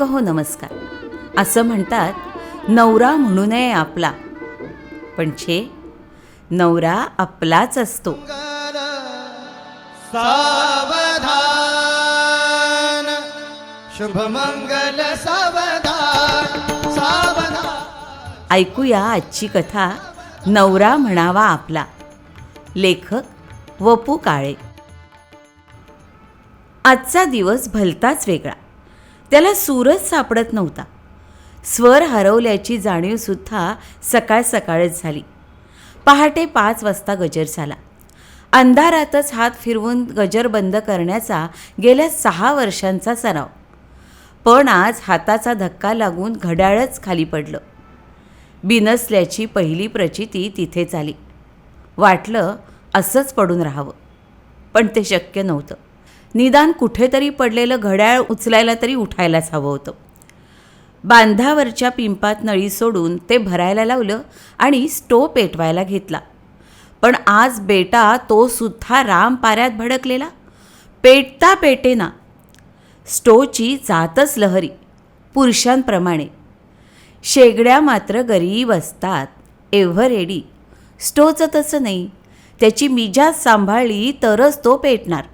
रसिक हो नमस्कार? असं म्हणतात नवरा म्हणू नये आपला. पण छे नवरा आपलाच असतो. सावधान शुभमंगल सावधान सावधान. ऐकूया आजची कथा नवरा म्हणावा आपला. लेखक वपू काळे. आजचा दिवस भलताच वेगळा. त्याला सूरच सापडत नव्हता. स्वर हरवल्याची जाणीवसुद्धा सकाळ सकाळच झाली. पहाटे पाच वाजता गजर झाला. अंधारातच हात फिरवून गजर बंद करण्याचा गेल्या सहा वर्षांचा सराव. पण आज हाताचा धक्का लागून घड्याळच खाली पडलं. बिनसल्याची पहिली प्रचिती तिथेच आली वाटलं असंच पडून राहावं. पण ते शक्य नव्हतं. निदान कुठेतरी पडलेलं घड्याळ उचलायला तरी उठायलाच हवं होतं. बांधावरच्या पिंपात नळी सोडून ते भरायला लावलं आणि स्टो पेटवायला घेतला. पण आज बेटा तो सुद्धा राम पाऱ्यात भडकलेला. पेटता पेटेना स्टोची जातच लहरी पुरुषांप्रमाणे. शेगड्या मात्र गरीब असतात एव्हरेडी स्टोचं तसं नाही त्याची मिजाज सांभाळली तरच तो पेटणार.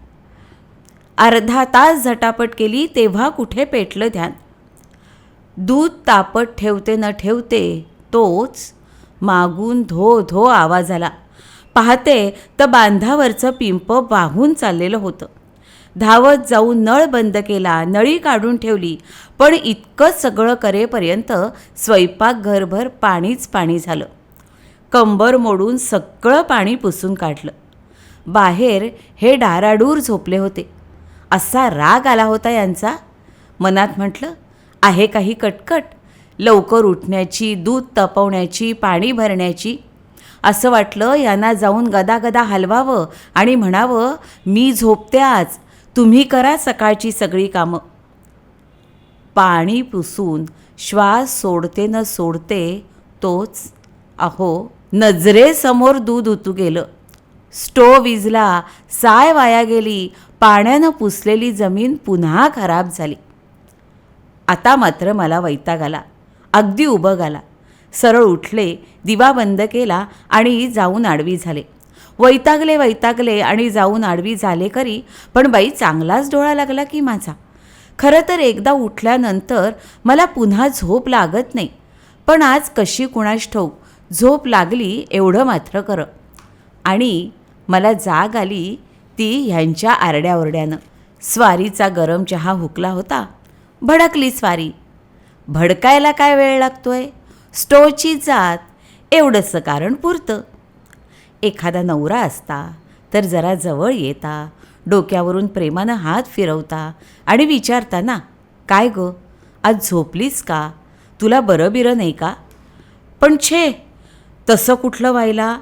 अर्धा तास झटापट केली तेव्हा कुठे पेटलं ध्यान. दूध तापत ठेवते न ठेवते तोच मागून धो धो आवाज आला. पाहते तर बांधावरचं पिंप वाहून चाललेलं होतं. धावत जाऊन नळ बंद केला नळी काढून ठेवली पण इतकं सगळं करेपर्यंत स्वयंपाक घरभर पाणीच पाणी झालं. कंबर मोडून सगळं पाणी पुसून काढलं. बाहेर हे डाराडूर झोपले होते. असा राग आला होता यांचा. मनात म्हटलं आहे काही कटकट. लवकर उठण्याची दूध तपवण्याची पाणी भरण्याची. असं वाटलं यांना जाऊन गदागदा हलवावं आणि म्हणावं मी झोपते आज. तुम्ही करा सकाळची सगळी कामं. पाणी पुसून श्वास सोडते न सोडते तोच अहो नजरेसमोर दूध उतू गेलं. स्टो विजला साय वाया गेली. पाण्यानं पुसलेली जमीन पुन्हा खराब झाली. आता मात्र मला वैताग आला. अगदी उभं आला. सरळ उठले दिवा बंद केला आणि जाऊन आडवी झाले. वैतागले वैतागले आणि जाऊन आडवी झाले करी पण बाई चांगलाच डोळा लागला की माझा. खरं तर एकदा उठल्यानंतर मला पुन्हा झोप लागत नाही. पण आज कशी कुणास ठेवू झोप लागली एवढं मात्र खरं. आणि मला जाग आली ती ह्यांच्या आरड्याओरड्यानं. स्वारीचा गरम चहा हुकला होता. भडकली स्वारी. भडकायला काय वेळ लागतोय? स्टोची जात एवढंसं कारण पुरतं. एखादा नवरा असता तर जरा जवळ येता डोक्यावरून प्रेमानं हात फिरवता आणि विचारता ना काय गं? आज झोपलीस का? तुला बरं बिरं नाही का? पण छे तसं कुठलं व्हायला?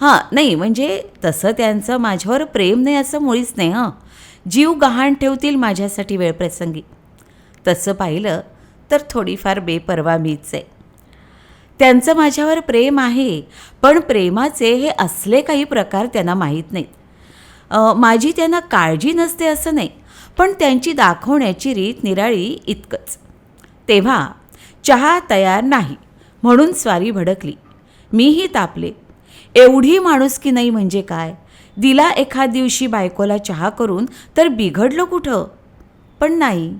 हां नाही म्हणजे तसं त्यांचं माझ्यावर प्रेम नाही असं मुळीच नाही हां. जीव गहाण ठेवतील माझ्यासाठी वेळप्रसंगी तसं पाहिलं तर थोडीफार बेपर्वा मीच आहे. त्यांचं माझ्यावर प्रेम आहे पण प्रेमाचे हे असले काही प्रकार त्यांना माहीत नाहीत. माझी त्यांना काळजी नसते असं नाही पण त्यांची दाखवण्याची रीत निराळी इतकंच. तेव्हा चहा तयार नाही म्हणून स्वारी भडकली. मीही तापले. एवढी माणुसकी नाही म्हणजे काय? दिला एखाद दिवशी बायकोला चहा करून तर बिघडलं कुठं? पण नाही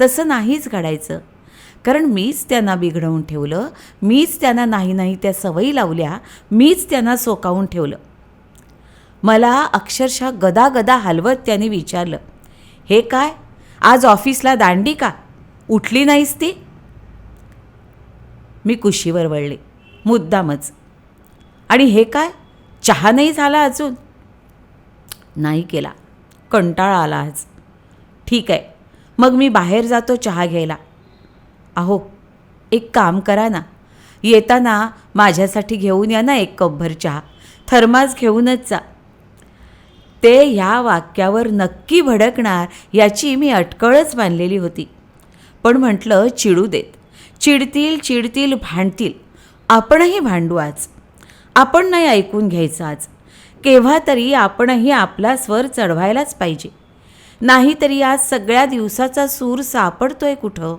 तसं नाहीच घडायचं. कारण मीच त्यांना बिघडवून ठेवलं मीच त्यांना नाही नाही त्या सवयी लावल्या मीच त्यांना सोकावून ठेवलं. मला अक्षरशः गदा गदा हलवत त्याने विचारलं हे काय? आज ऑफिसला दांडी का? उठली नाहीस ती? मी कुशीवर वळले. मुद्दामच आणि हे काय? चहा नाही झाला अजून? नाही केला. कंटाळा आला आज. ठीक आहे. मग मी बाहेर जातो चहा घ्यायला. अहो एक काम करा ना. येताना माझ्यासाठी घेऊन या ना एक कपभर चहा. थर्मास घेऊनच जा. ते ह्या वाक्यावर नक्की भडकणार याची मी अटकळच बांधलेली होती. पण म्हटलं चिडू देत. चिडतील चिडतील भांडतील. आपणही भांडू आज. आपण नाही ऐकून घ्यायचं आज केव्हा तरी आपणही आपला स्वर चढवायलाच पाहिजे. नाहीतरी आज सगळ्या दिवसाचा सूर सापडतोय कुठं?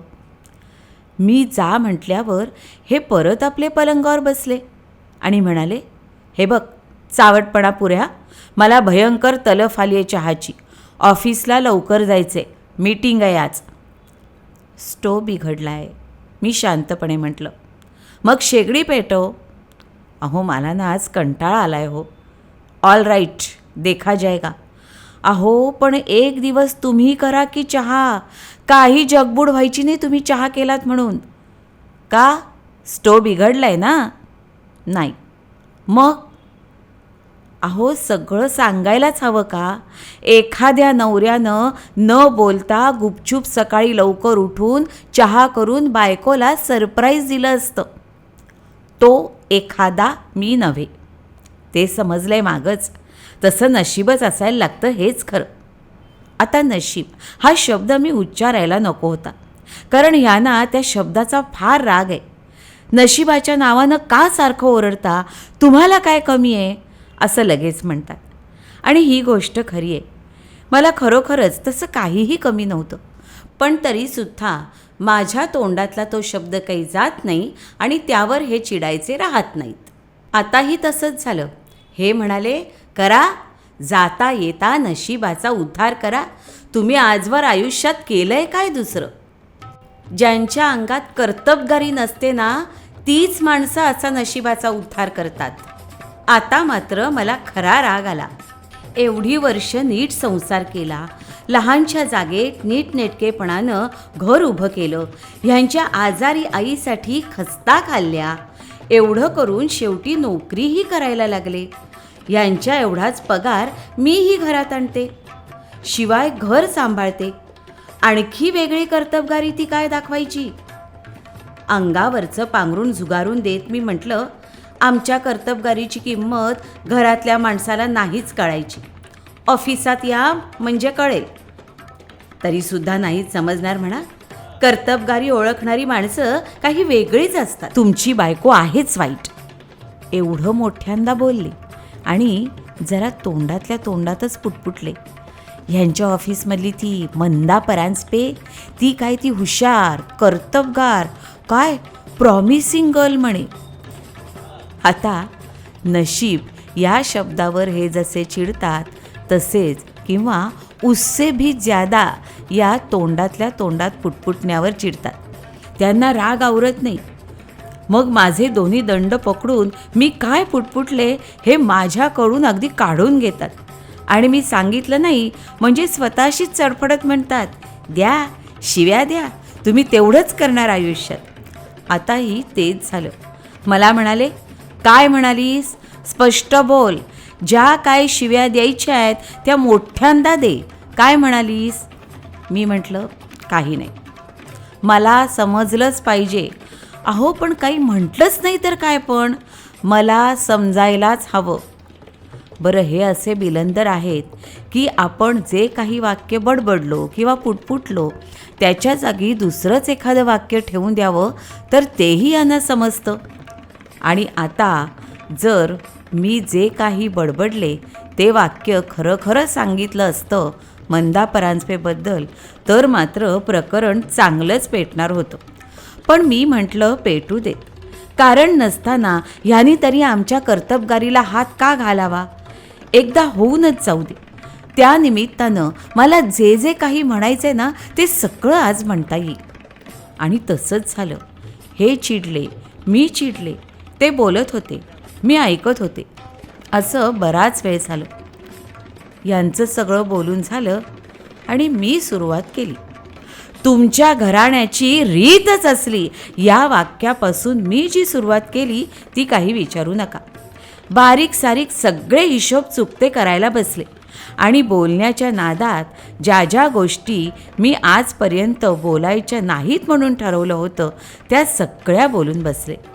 मी जा म्हटल्यावर हे परत आपले पलंगावर बसले. आणि म्हणाले हे बघ चावटपणा पुऱ्या. मला भयंकर तलफ आली आहे चहाची. ऑफिसला लवकर जायचे मीटिंग आहे आज. स्टोव बिघडला आहे मी शांतपणे म्हटलं मग शेगडी पेटव. अहो मला ना आज कंटाळा आलाय हो. ऑल राईट देखा जायगा. अहो पण एक दिवस तुम्ही करा की चहा. काही जगबूड व्हायची नाही तुम्ही चहा केलात म्हणून. का? स्टोव बिघडलाय ना? नाही. मग? अहो सगळं सांगायलाच हवं का? एखाद्या नवऱ्यानं न बोलता गुपचूप सकाळी लवकर उठून चहा करून बायकोला सरप्राईज दिलं असतं. तो एखादा मी नव्हे. ते समजलं आहे मागंच. तसं नशीबच असायला लागतं हेच खरं. आता नशीब हा शब्द मी उच्चारायला नको होता. कारण ह्यांना त्या शब्दाचा फार राग आहे. नशिबाच्या नावानं का सारखं ओरडता? तुम्हाला काय कमी आहे? असं लगेच म्हणतात. आणि ही गोष्ट खरी आहे. मला खरोखरच तसं काहीही कमी नव्हतं. पण तरीसुद्धा माझ्या तोंडातला तो शब्द काही जात नाही आणि त्यावर हे चिडायचे राहत नाहीत. आताही तसंच झालं. हे म्हणाले करा जाता येता नशिबाचा उद्धार करा. तुम्ही आजवर आयुष्यात केलंय काय दुसरं? ज्यांच्या अंगात कर्तबगारी नसते ना तीच माणसं असा नशिबाचा उद्धार करतात. आता मात्र मला खरा राग आला. एवढी वर्ष नीट संसार केला. लहानच्या जागेत नीटनेटकेपणानं घर उभं केलं. ह्यांच्या आजारी आईसाठी खस्ता खाल्ल्या. एवढं करून शेवटी नोकरीही करायला लागले. यांच्या एवढाच पगार मीही घरात आणते. शिवाय घर सांभाळते. आणखी वेगळी कर्तबगारी ती काय दाखवायची? अंगावरचं पांघरून झुगारून देत मी म्हटलं आमच्या कर्तबगारीची किंमत घरातल्या माणसाला नाहीच कळायची. ऑफिसात या म्हणजे कळेल. तरीसुद्धा नाहीच समजणार म्हणा. कर्तबगारी ओळखणारी माणसं काही वेगळीच असतात. तुमची बायको आहेच वाईट. एवढं मोठ्यांदा बोलले आणि जरा तोंडातल्या तोंडातच पुटपुटले. ह्यांच्या ऑफिसमधली ती मंदा परांजपे ती काय ती हुशार कर्तबगार काय प्रॉमिसिंग गर्ल म्हणे. आता नशीब या शब्दावर हे जसे चिडतात तसेच किंवा उससे भी ज्यादा या तोंडातल्या तोंडात पुटपुटण्यावर चिडतात. त्यांना राग आवरत नाही. मग माझे दोन्ही दंड पकडून मी काय पुटपुटले हे माझ्याकडून अगदी काढून घेतात. आणि मी सांगितलं नाही म्हणजे स्वतःशीच चडफडत म्हणतात द्या शिव्या द्या तुम्ही तेवढंच करणार आयुष्यात. आताही तेच झालं. मला म्हणाले काय म्हणालीस स्पष्ट बोल. ज्या काय शिव्या द्यायच्या आहेत त्या मोठ्यांदा दे. काय म्हणालीस? मी म्हटलं काही नाही. मला समजलंच पाहिजे. अहो पण काही म्हटलंच नाही तर काय पण? मला समजायलाच हवं. बरं हे असे बिलंदर आहेत की आपण जे काही वाक्य बडबडलो किंवा पुटपुटलो त्याच्या जागी दुसरंच एखादं वाक्य ठेवून द्यावं तर तेही यांना समजतं. आणि आता जर मी जे काही बडबडले ते वाक्य खरं खरं सांगितलं असतं मंदा परांजपेबद्दल तर मात्र प्रकरण चांगलंच पेटणार होतं. पण मी म्हटलं पेटू देत. कारण नसताना ह्यानी तरी आमच्या कर्तबगारीला हात का घालावा? एकदा होऊनच जाऊ दे. त्या निमित्तानं मला जे जे काही म्हणायचे ना ते सगळं आज म्हणता येईल. आणि तसंच झालं. हे चिडले मी चिडले ते बोलत होते. मी ऐकत होते. असं बराच वेळ झालं. यांचं सगळं बोलून झालं आणि मी सुरुवात केली. तुमच्या घराण्याची रीतच असली या वाक्यापासून मी जी सुरुवात केली ती काही विचारू नका. बारीक सारीक सगळे हिशोब चुकते करायला बसले आणि बोलण्याच्या नादात ज्या ज्या गोष्टी मी आजपर्यंत बोलायच्या नाहीत म्हणून ठरवलं होतं त्या सगळ्या बोलून बसले.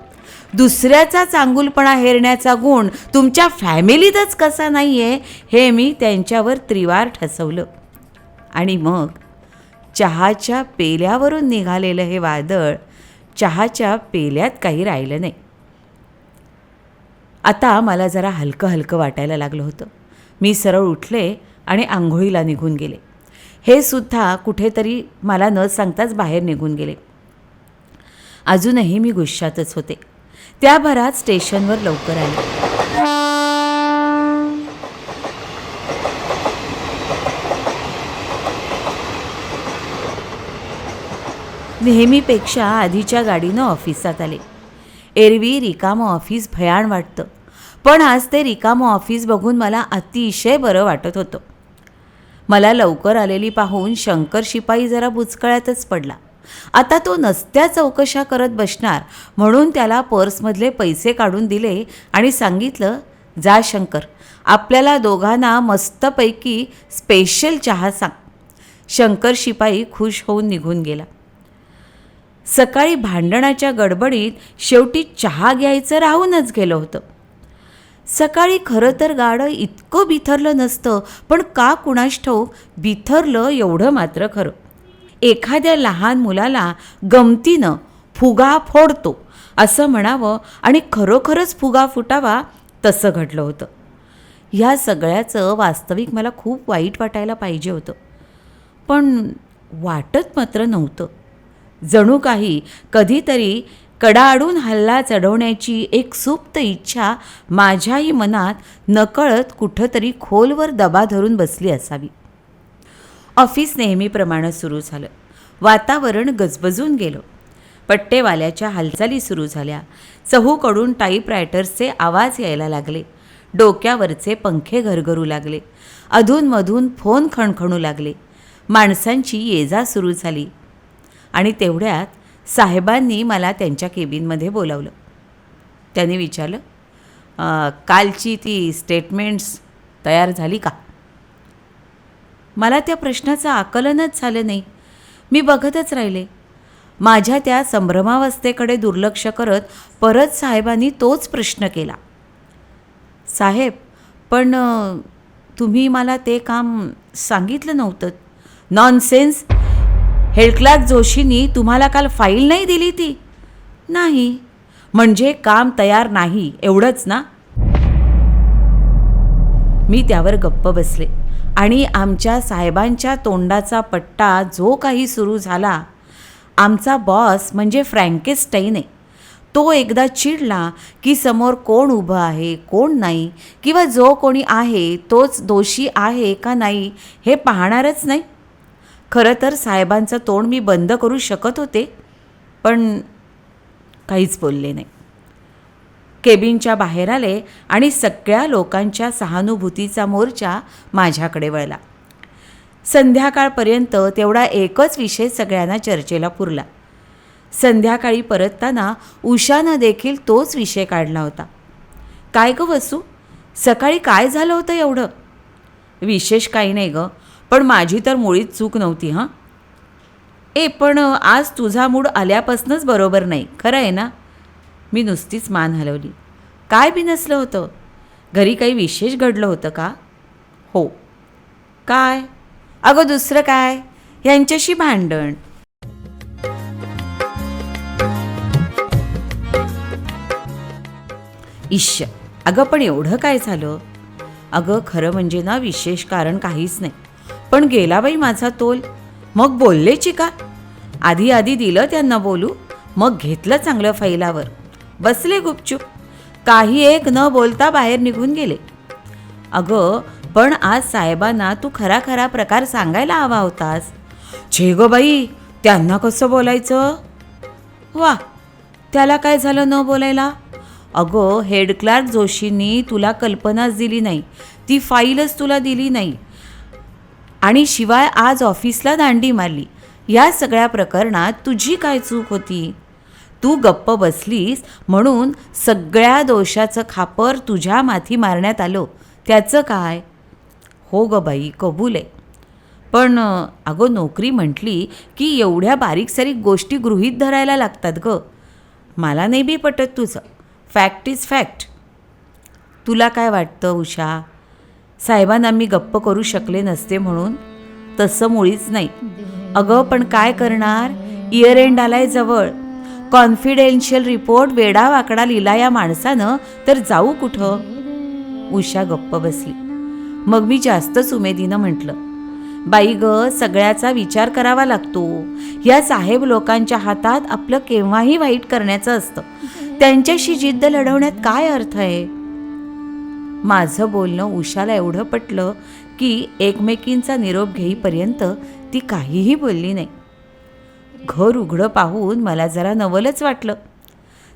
दुसऱ्याचा चांगुलपणा हेरण्याचा गुण तुमच्या फॅमिलीतच कसा नाही आहे हे मी त्यांच्यावर त्रिवार ठसवलं. आणि मग चहाच्या पेल्यावरून निघालेलं हे वादळ चहाच्या पेल्यात काही राहिलं नाही. आता मला जरा हलकं हलकं वाटायला लागलं होतं. मी सरळ उठले आणि आंघोळीला निघून गेले. हे सुद्धा कुठेतरी मला न सांगताच बाहेर निघून गेले. अजूनही मी गुस्सातच होते. त्या भरात स्टेशनवर लवकर आले. नेहमीपेक्षा आधीच्या गाडीनं ऑफिसात आले. एरवी रिकामं ऑफिस भयाण वाटतं. पण आज ते रिकामं ऑफिस बघून मला अतिशय बरं वाटत होतं. मला लवकर आलेली पाहून शंकर शिपाई जरा बुचकळ्यातच पडला. आता तो नसत्या चौकशा करत बसणार. म्हणून त्याला पर्समधले पैसे काढून दिले आणि सांगितलं जा शंकर आपल्याला दोघांना मस्तपैकी स्पेशल चहा सांग. शंकर शिपाई खुश होऊन निघून गेला. सकाळी भांडणाच्या गडबडीत शेवटी चहा घ्यायचं राहूनच गेलं होतं. सकाळी खरं तर गाडं इतकं बिथरलं नसतं पण का कुणास ठाऊक बिथरलं एवढं मात्र खरं. एखाद्या लहान मुलाला गमतीनं फुगा फोडतो असं म्हणावं आणि खरोखरच फुगा फुटावा तसं घडलं होतं. ह्या सगळ्याचं वास्तविक मला खूप वाईट वाटायला पाहिजे होतं. पण वाटत मात्र नव्हतं. जणू काही कधीतरी कडाडून हल्ला चढवण्याची एक सुप्त इच्छा माझ्याही मनात नकळत कुठंतरी खोलवर दबा धरून बसली असावी. ऑफिस नेहमीप्रमाणे सुरू झालं. वातावरण गजबजून गेलं. पट्टेवाल्याच्या हालचाली सुरू झाल्या. चहूकडून टाईपरायटर्सचे आवाज यायला लागले. डोक्यावरचे पंखे घरघरू लागले. अधूनमधून फोन खणखणू लागले. माणसांची येजा सुरू झाली. आणि तेवढ्यात साहेबांनी मला त्यांच्या केबिनमध्ये बोलावलं. त्यांनी विचारलं कालची ती स्टेटमेंट्स तयार झाली का? मला त्या प्रश्नाचं आकलनच झालं नाही. मी बघतच राहिले. माझ्या त्या संभ्रमावस्थेकडे दुर्लक्ष करत परत साहेबांनी तोच प्रश्न केला. साहेब पण तुम्ही मला ते काम सांगितलं नव्हतं. नॉनसेन्स. हेड जोशींनी तुम्हाला काल फाईल नाही दिली ती? नाही. म्हणजे काम तयार नाही एवढंच ना? मी त्यावर गप्प बसले. आणि आमच्या साहेबांच्या तोंडाचा पट्टा जो काही सुरू झाला आमचा बॉस म्हणजे फ्रँकेस्टाईन आहे तो एकदा चिडला की समोर कोण उभं आहे कोण नाही किंवा जो कोणी आहे तोच दोषी आहे का नाही हे पाहणारच नाही. खरं तर साहेबांचं तोंड मी बंद करू शकत होते पण काहीच बोलले नाही. केबिनच्या बाहेर आले आणि सगळ्या लोकांच्या सहानुभूतीचा मोर्चा माझ्याकडे वळला. संध्याकाळपर्यंत तेवढा एकच विषय सगळ्यांना चर्चेला पुरला. संध्याकाळी परतताना उषानं देखील तोच विषय काढला होता. काय गं वसू? सकाळी काय झालं होतं एवढं? विशेष काही नाही गं पण माझी तर मुळीच चूक नव्हती हां. ए पण आज तुझा मूड आल्यापासूनच बरोबर नाही खरं आहे ना? मी नुसतीच मान हलवली. काय बिनसलं होतं. घरी काही विशेष घडलं होतं का? हो. काय? अगं दुसरं काय? यांच्याशी भांडण. इश्य अगं पण एवढं काय झालं? अगं खरं म्हणजे ना विशेष कारण काहीच नाही. पण गेला बाई माझा तोल. मग बोललेची का? आधी आधी दिलं त्यांना बोलू. मग घेतलं चांगलं फैलावर. बसले गुपचूप. काही एक न बोलता बाहेर निघून गेले. अगं पण आज साहेबांना तू खरा खरा प्रकार सांगायला हवा होतास. छे गो बाई त्यांना कसं बोलायचं? वा त्याला काय झालं न बोलायला? अगं हेड क्लार्क जोशींनी तुला कल्पनाच दिली नाही. ती फाईलच तुला दिली नाही. आणि शिवाय आज ऑफिसला दांडी मारली. या सगळ्या प्रकरणात तुझी काय चूक होती? तू गप्प बसलीस म्हणून सगळ्या दोषाचं खापर तुझ्या माथी मारण्यात आलं. त्याचं काय? हो ग बाई कबूल आहे. पण अगो अगं नोकरी म्हटली की एवढ्या बारीक सारीक गोष्टी गृहीत धरायला लागतात ग. मला नाही बी पटत तुझं. फॅक्ट इज फॅक्ट तुला काय वाटतं उषा? साहेबांना मी गप्प करू शकले नसते म्हणून. तसं मुळीच नाही. अगं पण काय करणार? इयर एंड आलाय जवळ. कॉन्फिडेन्शियल रिपोर्ट वेडा वाकडा लिहिला या माणसानं तर जाऊ कुठं? उषा गप्प बसली. मग मी जास्तच उमेदीनं म्हटलं बाई ग सगळ्याचा विचार करावा लागतो. या साहेब लोकांच्या हातात आपलं केव्हाही वाईट करण्याचं असतं. त्यांच्याशी जिद्द लढवण्यात काय अर्थ आहे? माझं बोलणं उषाला एवढं पटलं की एकमेकींचा निरोप घेईपर्यंत ती काहीही बोलली नाही. घर उघडं पाहून मला जरा नवलच वाटलं.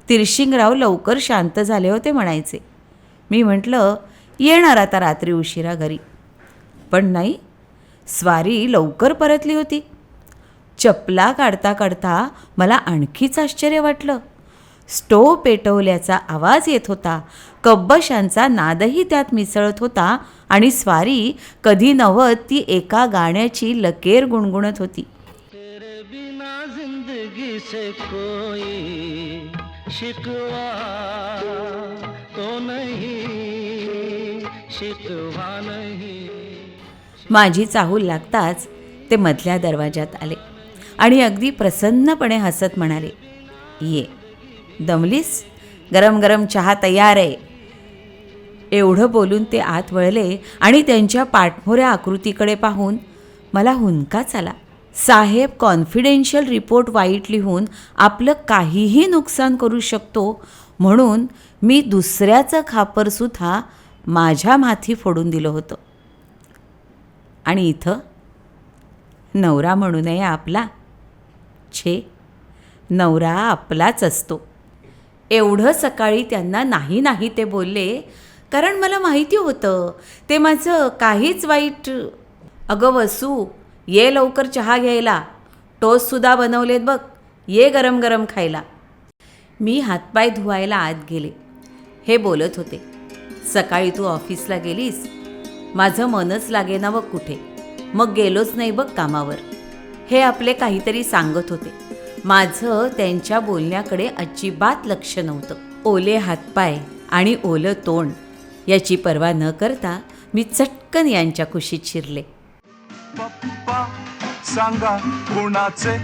तिरशिंगराव लवकर शांत झाले होते म्हणायचे. मी म्हटलं येणार आता रात्री उशिरा घरी. पण नाही स्वारी लवकर परतली होती. चपला काढता काढता मला आणखीच आश्चर्य वाटलं. स्टोव पेटवल्याचा आवाज येत होता. कब्बशांचा नादही त्यात मिसळत होता आणि स्वारी कधी नवत ती एका गाण्याची लकेर गुणगुणत होती. जिंदगी से कोई शिकवा तो नहीं शिकवा नहीं। माझी चाहूल लागताच ते मधल्या दरवाजात आले आणि अगदी प्रसन्नपणे हसत म्हणाले ये दमलीस? गरम गरम चहा तयार आहे. एवढं बोलून ते आत वळले आणि त्यांच्या पाठमोऱ्या आकृतीकडे पाहून मला हुंकाच आला. साहेब कॉन्फिडेन्शियल रिपोर्ट वाईट लिहून आपलं काहीही नुकसान करू शकतो. म्हणून मी दुसऱ्याचं खापरसुद्धा माझ्या माथी फोडून दिलं होतं. आणि इथं नवरा म्हणू नये आपला. छे नवरा आपलाच असतो. एवढं सकाळी त्यांना नाही नाही ते बोलले कारण मला माहिती होतं. ते माझं काहीच वाईट अगं वसू ये लवकर चहा घ्यायला. टोस्टसुद्धा बनवलेत बघ. ये गरम गरम खायला. मी हातपाय धुवायला आत गेले. हे बोलत होते सकाळी तू ऑफिसला गेलीस? माझं मनच लागेना बघ कुठे. मग गेलोच नाही बघ कामावर. हे आपले काहीतरी सांगत होते. माझं त्यांच्या बोलण्याकडे अजिबात लक्ष नव्हतं. ओले हातपाय आणि ओलं तोंड याची पर्वा न करता मी चटकन यांच्या कुशीत शिरले. पप्पा सांगा कोणाचे?